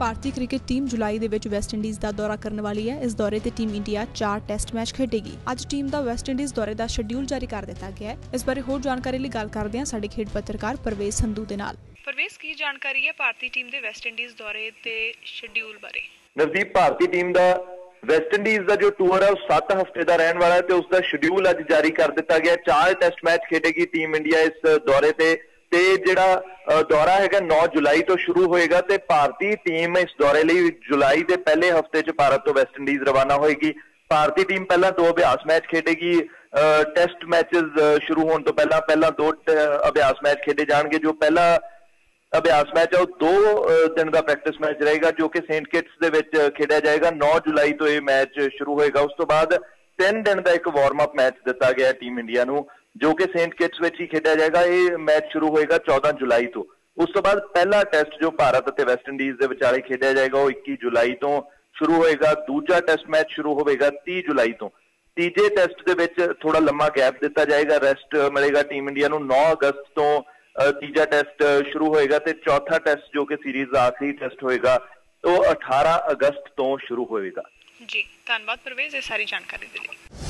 ਭਾਰਤੀ cricket team ਜੁਲਾਈ ਦੇ ਵਿੱਚ West Indies ਦਾ ਦੌਰਾ ਕਰਨ ਵਾਲੀ ਹੈ। ਇਸ ਦੌਰੇ ਤੇ ਟੀਮ ਇੰਡੀਆ 4 ਟੈਸਟ ਮੈਚ ਖੇਡੇਗੀ। ਅੱਜ ਟੀਮ ਦਾ ਵੈਸਟ ਇੰਡੀਜ਼ ਦੌਰੇ ਦਾ ਸ਼ੈਡਿਊਲ ਜਾਰੀ ਕਰ ਦਿੱਤਾ ਗਿਆ ਹੈ। ਇਸ ਬਾਰੇ ਹੋਰ ਜਾਣਕਾਰੀ ਲਈ ਗੱਲ ਕਰਦੇ ਹਾਂ ਸਾਡੇ ਖੇਡ ਪੱਤਰਕਾਰ ਪਰਵੇਜ਼ ਸੰਧੂ ਦੇ ਨਾਲ। ਪਰਵੇਜ਼ ਕੀ ਜਾਣਕਾਰੀ ਹੈ ਭਾਰਤੀ ਟੀਮ ਦੇ ਵੈਸਟ ਇੰਡੀਜ਼ ਦੌਰੇ ਤੇ ਸ਼ੈਡਿਊਲ ਬਾਰੇ? ਨਵਦੀਪ ਭਾਰਤੀ ਟੀਮ ਦਾ ਵੈਸਟ ਇੰਡੀਜ਼ ਦਾ ਜੋ ਟੂਰ ਹੈ ਉਹ 7 ਹਫ਼ਤੇ ਦਾ ਰਹਿਣ ਵਾਲਾ ਹੈ ਤੇ ਉਸ ਦਾ ਸ਼ਡਿਊਲ ਅੱਜ ਜਾਰੀ ਕਰ ਦਿੱਤਾ ਗਿਆ ਚਾਰ ਟੈਸਟ ਮੈਚ ਖੇਡੇਗੀ ਟੀਮ ਇੰਡੀਆ ਇਸ ਦੌਰੇ ਤੇ ਤੇ ਜਿਹੜਾ ਦੌਰਾ ਹੈਗਾ 9 ਜੁਲਾਈ ਤੋਂ ਸ਼ੁਰੂ ਹੋਏਗਾ ਤੇ ਭਾਰਤੀ ਟੀਮ ਇਸ ਦੌਰੇ ਲਈ ਜੁਲਾਈ ਦੇ ਪਹਿਲੇ ਹਫ਼ਤੇ 'ਚ ਭਾਰਤ ਤੋਂ ਵੈਸਟ ਇੰਡੀਜ਼ ਰਵਾਨਾ ਹੋਏਗੀ। ਭਾਰਤੀ ਟੀਮ ਪਹਿਲਾਂ ਦੋ ਅਭਿਆਸ ਮੈਚ ਖੇਡੇਗੀ ਅ, ਟੈਸਟ ਮੈਚਸ ਸ਼ੁਰੂ ਹੋਣ ਤੋਂ ਪਹਿਲਾਂ ਪਹਿਲਾਂ ਦੋ ਅਭਿਆਸ ਮੈਚ ਖੇਡੇ ਜਾਣਗੇ। ਜੋ ਪਹਿਲਾ ਅਭਿਆਸ ਮੈਚ ਹੈ ਉਹ ਦੋ ਦਿਨ ਦਾ ਪ੍ਰੈਕਟਿਸ ਮੈਚ ਰਹੇਗਾ ਜੋ ਕਿ ਸੇਂਟ ਕਿਟਸ ਦੇ ਵਿੱਚ ਖੇਡਿਆ ਜਾਏਗਾ। 9 ਜੁਲਾਈ ਤੋਂ ਇਹ ਮੈਚ ਸ਼ੁਰੂ ਹੋਏਗਾ। ਉਸ ਤੋਂ ਬਾਅਦ 3 ਦਿਨ ਦਾ ਇੱਕ ਵਾਰਮ ਅਪ ਮੈਚ ਦਿੱਤਾ ਗਿਆ ਟੀਮ ਇੰਡੀਆ ਨੂੰ। ਜੋ ਕਿ ਸੇਂਟ ਕਿਟਸ ਵਿੱਚ ਹੀ ਖੇਡਿਆ ਜਾਏਗਾ, ਇਹ ਮੈਚ ਸ਼ੁਰੂ ਹੋਏਗਾ 14 ਜੁਲਾਈ ਤੋਂ। ਉਸ ਤੋਂ ਬਾਅਦ ਪਹਿਲਾ ਟੈਸਟ ਜੋ ਭਾਰਤ ਅਤੇ ਵੈਸਟ ਇੰਡੀਜ਼ ਦੇ ਵਿਚਾਲੇ ਖੇਡਿਆ ਜਾਏਗਾ, ਉਹ 21 ਜੁਲਾਈ ਤੋਂ ਸ਼ੁਰੂ ਹੋਏਗਾ। ਦੂਜਾ ਟੈਸਟ ਮੈਚ ਸ਼ੁਰੂ ਹੋਵੇਗਾ 30 ਜੁਲਾਈ ਤੋਂ। ਤੀਜੇ ਟੈਸਟ ਦੇ ਵਿੱਚ ਥੋੜਾ ਲੰਮਾ ਗੈਪ ਦਿੱਤਾ ਜਾਏਗਾ। ਰੈਸਟ ਮਿਲੇਗਾ ਟੀਮ ਇੰਡੀਆ ਨੂੰ 9 ਅਗਸਤ ਤੋਂ ਤੀਜਾ ਟੈਸਟ ਸ਼ੁਰੂ ਹੋਏਗਾ ਤੇ ਚੌਥਾ ਟੈਸਟ ਜੋ ਕਿ ਸੀਰੀਜ਼ ਦਾ ਆਖਰੀ ਟੈਸਟ ਹੋਏਗਾ, ਉਹ 18 ਅਗਸਤ ਤੋਂ ਸ਼ੁਰੂ ਹੋਏਗਾ ਜੀ, ਧੰਨਵਾਦ ਪਰਵੇਜ਼ ਇਹ ਸਾਰੀ ਜਾਣਕਾਰੀ ਦੇ ਲਈ।